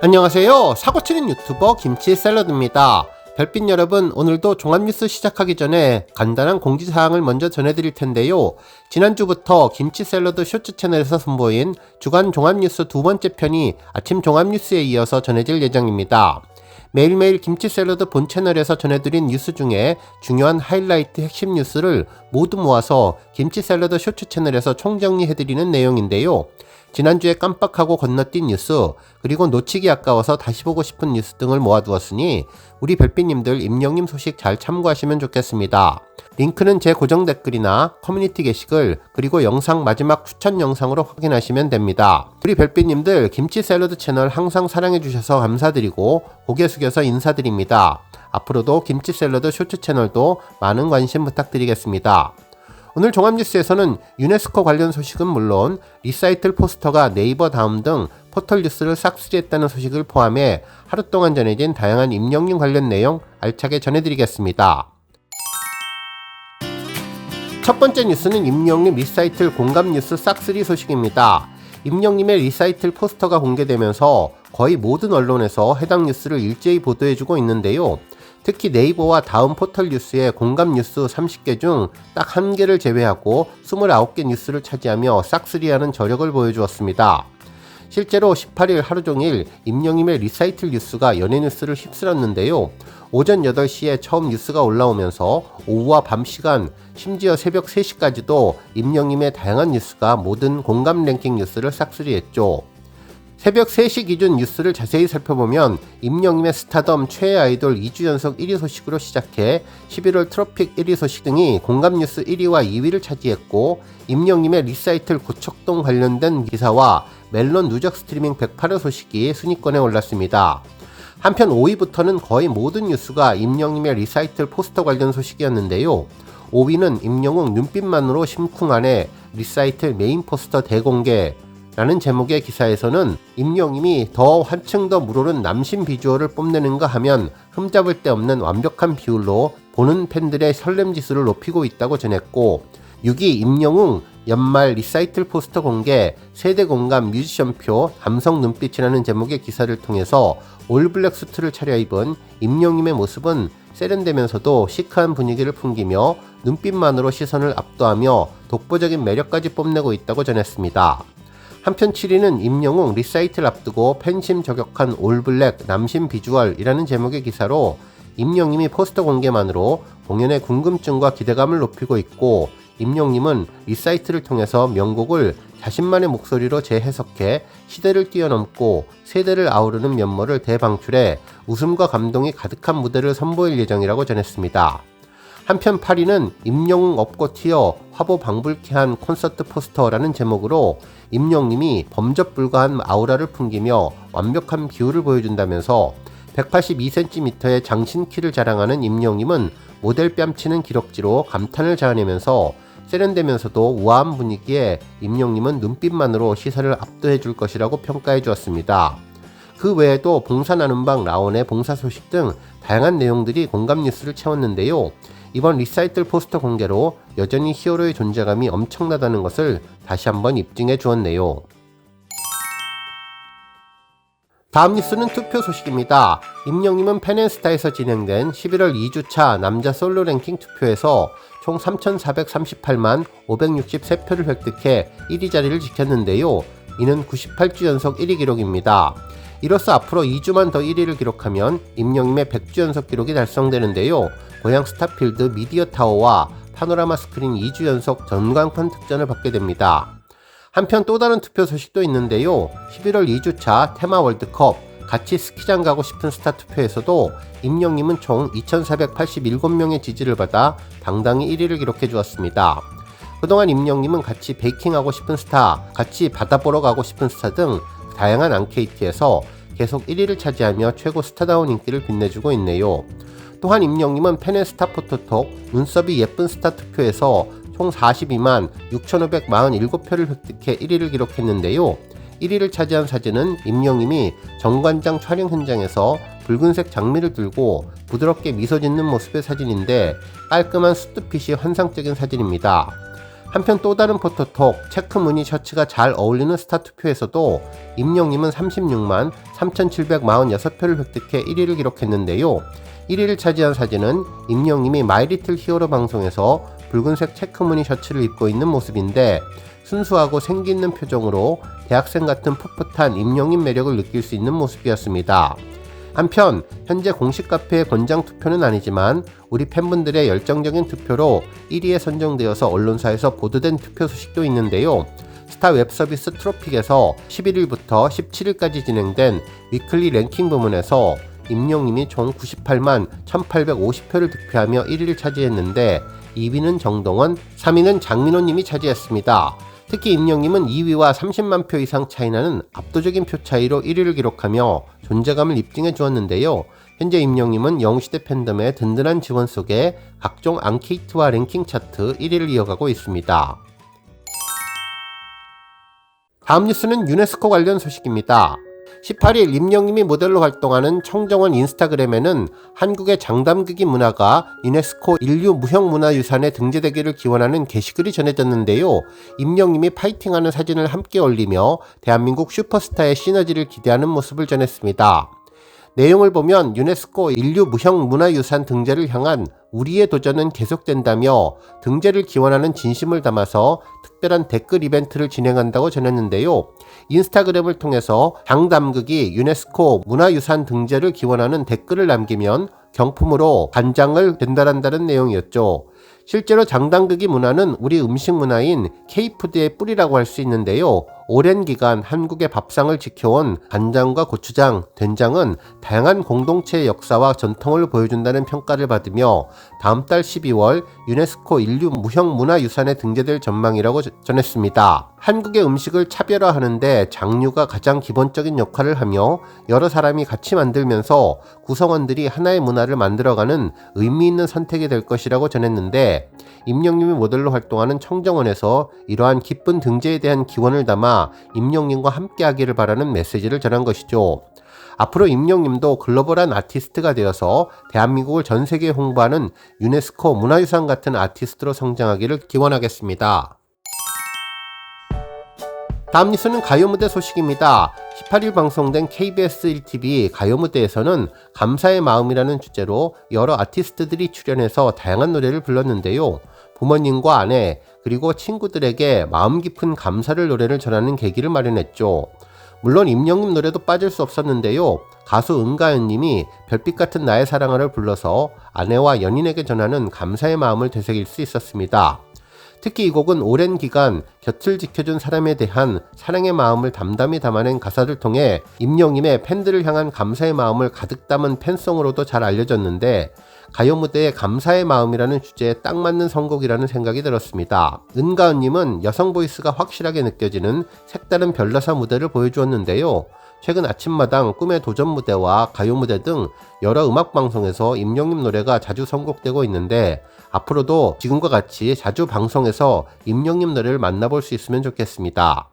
안녕하세요. 사고치는 유튜버 김치 샐러드입니다. 별빛 여러분, 오늘도 종합뉴스 시작하기 전에 간단한 공지사항을 먼저 전해드릴 텐데요. 지난주부터 김치 샐러드 쇼츠 채널에서 선보인 주간 종합뉴스 두 번째 편이 아침 종합뉴스에 이어서 전해질 예정입니다. 매일매일 김치 샐러드 본 채널에서 전해드린 뉴스 중에 중요한 하이라이트 핵심 뉴스를 모두 모아서 김치 샐러드 쇼츠 채널에서 총정리해드리는 내용인데요. 지난주에 깜빡하고 건너뛴 뉴스, 그리고 놓치기 아까워서 다시 보고 싶은 뉴스 등을 모아두었으니 우리 별빛님들 임영님 소식 잘 참고하시면 좋겠습니다. 링크는 제 고정 댓글이나 커뮤니티 게시글 그리고 영상 마지막 추천 영상으로 확인하시면 됩니다. 우리 별빛님들 김치 샐러드 채널 항상 사랑해주셔서 감사드리고 고개 숙여서 인사드립니다. 앞으로도 김치 샐러드 쇼츠 채널도 많은 관심 부탁드리겠습니다. 오늘 종합뉴스에서는 유네스코 관련 소식은 물론 리사이틀 포스터가 네이버 다음 등 포털 뉴스를 싹쓸이했다는 소식을 포함해 하루 동안 전해진 다양한 임영님 관련 내용 알차게 전해드리겠습니다. 첫 번째 뉴스는 임영님 리사이틀 공감 뉴스 싹쓸이 소식입니다. 임영님의 리사이틀 포스터가 공개되면서 거의 모든 언론에서 해당 뉴스를 일제히 보도해주고 있는데요. 특히 네이버와 다음 포털 뉴스의 공감 뉴스 30개 중 딱 한 개를 제외하고 29개 뉴스를 차지하며 싹쓸이하는 저력을 보여주었습니다. 실제로 18일 하루 종일 임영임의 리사이틀 뉴스가 연예 뉴스를 휩쓸었는데요. 오전 8시에 처음 뉴스가 올라오면서 오후와 밤 시간, 심지어 새벽 3시까지도 임영임의 다양한 뉴스가 모든 공감 랭킹 뉴스를 싹쓸이했죠. 새벽 3시 기준 뉴스를 자세히 살펴보면 임영임의 스타덤 최애 아이돌 2주 연속 1위 소식으로 시작해 11월 트로픽 1위 소식 등이 공감 뉴스 1위와 2위를 차지했고 임영임의 리사이틀 고척동 관련된 기사와 멜론 누적 스트리밍 108회 소식이 순위권에 올랐습니다. 한편 5위부터는 거의 모든 뉴스가 임영임의 리사이틀 포스터 관련 소식이었는데요. 5위는 임영웅 눈빛만으로 심쿵하네 리사이틀 메인 포스터 대공개 라는 제목의 기사에서는 임영임이 더 한층 더 물오른 남신 비주얼을 뽐내는가 하면 흠잡을 데 없는 완벽한 비율로 보는 팬들의 설렘 지수를 높이고 있다고 전했고 6위 임영웅 연말 리사이틀 포스터 공개 세대 공감 뮤지션표 감성 눈빛이라는 제목의 기사를 통해서 올블랙 수트를 차려입은 임영임의 모습은 세련되면서도 시크한 분위기를 풍기며 눈빛만으로 시선을 압도하며 독보적인 매력까지 뽐내고 있다고 전했습니다. 한편 7위는 임영웅 리사이트를 앞두고 팬심 저격한 올블랙 남심 비주얼이라는 제목의 기사로 임영님이 포스터 공개만으로 공연의 궁금증과 기대감을 높이고 있고 임영님은 리사이트를 통해서 명곡을 자신만의 목소리로 재해석해 시대를 뛰어넘고 세대를 아우르는 면모를 대방출해 웃음과 감동이 가득한 무대를 선보일 예정이라고 전했습니다. 한편 8위는 임영웅 업고 튀어 화보 방불케한 콘서트 포스터라는 제목으로 임영님이 범접 불가한 아우라를 풍기며 완벽한 비율을 보여준다면서 182cm의 장신 키를 자랑하는 임영님은 모델 뺨치는 기럭지로 감탄을 자아내면서 세련되면서도 우아한 분위기에 임영님은 눈빛만으로 시선을 압도해 줄 것이라고 평가해 주었습니다. 그 외에도 봉사 나눔 방 라온의 봉사 소식 등 다양한 내용들이 공감 뉴스를 채웠는데요. 이번 리사이틀 포스터 공개로 여전히 히어로의 존재감이 엄청나다는 것을 다시 한번 입증해 주었네요. 다음 뉴스는 투표 소식입니다. 임영님은 펜앤스타에서 진행된 11월 2주차 남자 솔로 랭킹 투표에서 총 3,438만 563표를 획득해 1위 자리를 지켰는데요. 이는 98주 연속 1위 기록입니다. 이로써 앞으로 2주만 더 1위를 기록하면 임영임의 100주 연속 기록이 달성되는데요. 고향 스타필드 미디어 타워와 파노라마 스크린 2주 연속 전광판 특전을 받게 됩니다. 한편 또 다른 투표 소식도 있는데요. 11월 2주차 테마 월드컵 같이 스키장 가고 싶은 스타 투표에서도 임영님은 총 2,487명의 지지를 받아 당당히 1위를 기록해 주었습니다. 그동안 임영님은 같이 베이킹하고 싶은 스타, 같이 바다 보러 가고 싶은 스타 등 다양한 앙케이트에서 계속 1위를 차지하며 최고 스타다운 인기를 빛내주고 있네요. 또한 임영님은 팬의 스타 포토톡 눈썹이 예쁜 스타 투표에서 총 42만 6,547표를 획득해 1위를 기록했는데요. 1위를 차지한 사진은 임영님이 정관장 촬영 현장에서 붉은색 장미를 들고 부드럽게 미소 짓는 모습의 사진인데 깔끔한 수트핏이 환상적인 사진입니다. 한편 또 다른 포토톡 체크 무늬 셔츠가 잘 어울리는 스타 투표에서도 임영님은 36만 3,746표를 획득해 1위를 기록했는데요. 1위를 차지한 사진은 임영님이 마이리틀 히어로 방송에서 붉은색 체크 무늬 셔츠를 입고 있는 모습인데 순수하고 생기 있는 표정으로 대학생 같은 풋풋한 임영님 매력을 느낄 수 있는 모습이었습니다. 한편 현재 공식 카페의 권장 투표는 아니지만 우리 팬분들의 열정적인 투표로 1위에 선정되어서 언론사에서 보도된 투표 소식도 있는데요. 스타 웹 서비스 트로픽에서 11일부터 17일까지 진행된 위클리 랭킹 부문에서 임용님이 총 98만 1850표를 득표하며 1위를 차지했는데 2위는 정동원, 3위는 장민호님이 차지했습니다. 특히 임영님은 2위와 30만 표 이상 차이나는 압도적인 표 차이로 1위를 기록하며 존재감을 입증해 주었는데요. 현재 임영님은 영시대 팬덤의 든든한 지원 속에 각종 앙케이트와 랭킹 차트 1위를 이어가고 있습니다. 다음 뉴스는 유네스코 관련 소식입니다. 18일 임영님이 모델로 활동하는 청정원 인스타그램에는 한국의 장담극이 문화가 유네스코 인류 무형문화유산에 등재되기를 기원하는 게시글이 전해졌는데요. 임영님이 파이팅하는 사진을 함께 올리며 대한민국 슈퍼스타의 시너지를 기대하는 모습을 전했습니다. 내용을 보면 유네스코 인류 무형 문화유산 등재를 향한 우리의 도전은 계속된다며 등재를 기원하는 진심을 담아서 특별한 댓글 이벤트를 진행한다고 전했는데요. 인스타그램을 통해서 장담극이 유네스코 문화유산 등재를 기원하는 댓글을 남기면 경품으로 간장을 전달한다는 내용이었죠. 실제로 장당극이 문화는 우리 음식 문화인 케이푸드의 뿌리라고 할 수 있는데요. 오랜 기간 한국의 밥상을 지켜온 간장과 고추장, 된장은 다양한 공동체의 역사와 전통을 보여준다는 평가를 받으며 다음 달 12월 유네스코 인류 무형문화유산에 등재될 전망이라고 전했습니다. 한국의 음식을 차별화하는데 장류가 가장 기본적인 역할을 하며 여러 사람이 같이 만들면서 구성원들이 하나의 문화를 만들어가는 의미 있는 선택이 될 것이라고 전했는데 임영님이 모델로 활동하는 청정원에서 이러한 기쁜 등재에 대한 기원을 담아 임영님과 함께하기를 바라는 메시지를 전한 것이죠. 앞으로 임영님도 글로벌한 아티스트가 되어서 대한민국을 전 세계에 홍보하는 유네스코 문화유산 같은 아티스트로 성장하기를 기원하겠습니다. 다음 뉴스는 가요 무대 소식입니다. 18일 방송된 KBS 1TV 가요 무대에서는 감사의 마음이라는 주제로 여러 아티스트들이 출연해서 다양한 노래를 불렀는데요. 부모님과 아내 그리고 친구들에게 마음 깊은 감사를 노래를 전하는 계기를 마련했죠. 물론 임영님 노래도 빠질 수 없었는데요. 가수 은가연님이 별빛 같은 나의 사랑을 불러서 아내와 연인에게 전하는 감사의 마음을 되새길 수 있었습니다. 특히 이 곡은 오랜 기간 곁을 지켜준 사람에 대한 사랑의 마음을 담담히 담아낸 가사를 통해 임영님의 팬들을 향한 감사의 마음을 가득 담은 팬송으로도 잘 알려졌는데 가요 무대에 감사의 마음이라는 주제에 딱 맞는 선곡이라는 생각이 들었습니다. 은가은님은 여성 보이스가 확실하게 느껴지는 색다른 별나사 무대를 보여주었는데요. 최근 아침마당 꿈의 도전 무대와 가요 무대 등 여러 음악 방송에서 임영님 노래가 자주 선곡되고 있는데 앞으로도 지금과 같이 자주 방송에서 임영님 노래를 만나볼 수 있으면 좋겠습니다.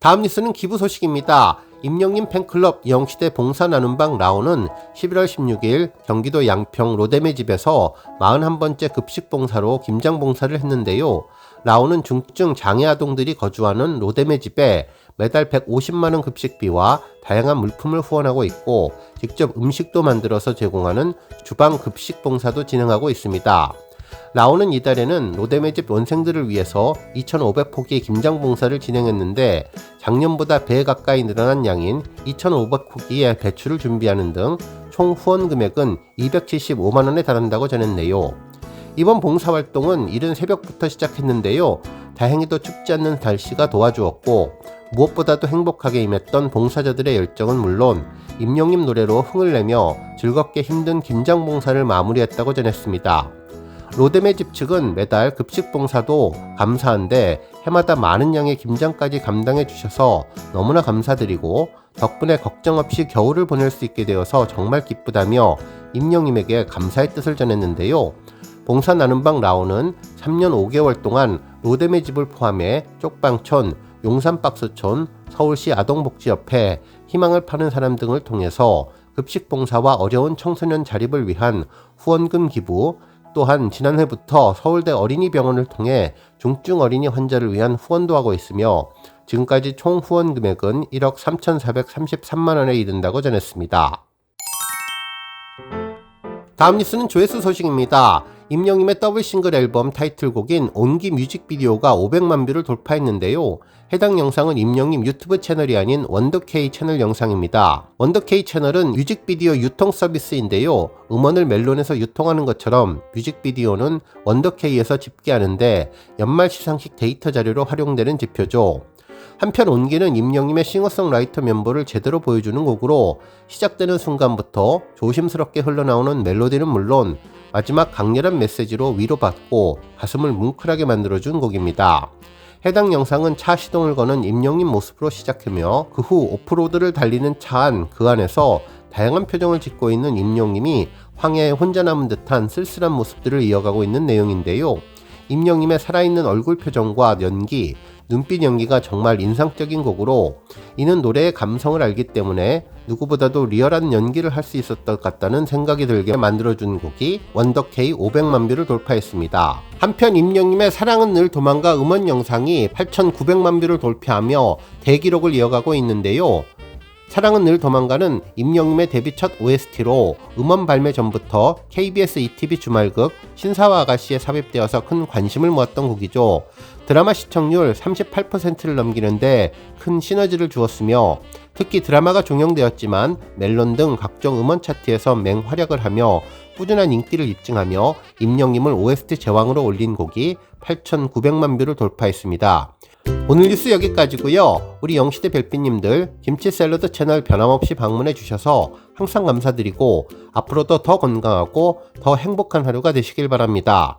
다음 뉴스는 기부 소식입니다. 임영님 팬클럽 영시대 봉사 나눔방 라오는 11월 16일 경기도 양평 로데메 집에서 41번째 급식 봉사로 김장 봉사를 했는데요. 라오는 중증 장애 아동들이 거주하는 로데메 집에 매달 150만원 급식비와 다양한 물품을 후원하고 있고 직접 음식도 만들어서 제공하는 주방 급식 봉사도 진행하고 있습니다. 나오는 이달에는 로데메집 원생들을 위해서 2,500포기 김장 봉사를 진행했는데 작년보다 배 가까이 늘어난 양인 2,500포기의 배추를 준비하는 등 총 후원 금액은 275만원에 달한다고 전했네요. 이번 봉사활동은 이른 새벽부터 시작했는데요. 다행히도 춥지 않는 날씨가 도와주었고 무엇보다도 행복하게 임했던 봉사자들의 열정은 물론 임영님 노래로 흥을 내며 즐겁게 힘든 김장 봉사를 마무리했다고 전했습니다. 로데메 집 측은 매달 급식 봉사도 감사한데 해마다 많은 양의 김장까지 감당해 주셔서 너무나 감사드리고 덕분에 걱정 없이 겨울을 보낼 수 있게 되어서 정말 기쁘다며 임영님에게 감사의 뜻을 전했는데요. 봉사 나눔방 라오는 3년 5개월 동안 로데메 집을 포함해 쪽방촌, 용산박스촌, 서울시 아동복지협회, 희망을 파는 사람 등을 통해서 급식 봉사와 어려운 청소년 자립을 위한 후원금 기부, 또한 지난해부터 서울대 어린이병원을 통해 중증 어린이 환자를 위한 후원도 하고 있으며 지금까지 총 후원 금액은 1억 3,433만 원에 이른다고 전했습니다. 다음 뉴스는 조회수 소식입니다. 임영님의 더블 싱글 앨범 타이틀곡인 온기 뮤직비디오가 500만 뷰를 돌파했는데요. 해당 영상은 임영님 유튜브 채널이 아닌 원더케이 채널 영상입니다. 원더케이 채널은 뮤직비디오 유통 서비스인데요. 음원을 멜론에서 유통하는 것처럼 뮤직비디오는 원더케이에서 집계하는데 연말 시상식 데이터 자료로 활용되는 지표죠. 한편 온기는 임영님의 싱어송라이터 면모를 제대로 보여주는 곡으로 시작되는 순간부터 조심스럽게 흘러나오는 멜로디는 물론 마지막 강렬한 메시지로 위로받고 가슴을 뭉클하게 만들어준 곡입니다. 해당 영상은 차 시동을 거는 임영님 모습으로 시작하며 그 후 오프로드를 달리는 차 안 그 안에서 다양한 표정을 짓고 있는 임영님이 황야에 혼자 남은 듯한 쓸쓸한 모습들을 이어가고 있는 내용인데요. 임영님의 살아있는 얼굴 표정과 연기, 눈빛 연기가 정말 인상적인 곡으로 이는 노래의 감성을 알기 때문에 누구보다도 리얼한 연기를 할 수 있었던 것 같다는 생각이 들게 만들어준 곡이 원더케이 500만 뷰를 돌파했습니다. 한편 임영님의 사랑은 늘 도망가 음원 영상이 8,900만 뷰를 돌파하며 대기록을 이어가고 있는데요. 사랑은 늘 도망가는 임영님의 데뷔 첫 OST로 음원 발매 전부터 KBS ETV 주말극 신사와 아가씨에 삽입되어서 큰 관심을 모았던 곡이죠. 드라마 시청률 38%를 넘기는데 큰 시너지를 주었으며 특히 드라마가 종영되었지만 멜론 등 각종 음원 차트에서 맹활약을 하며 꾸준한 인기를 입증하며 임영님을 OST 제왕으로 올린 곡이 8,900만 뷰를 돌파했습니다. 오늘 뉴스 여기까지고요. 우리 영시대 별빛님들 김치 샐러드 채널 변함없이 방문해 주셔서 항상 감사드리고 앞으로도 더 건강하고 더 행복한 하루가 되시길 바랍니다.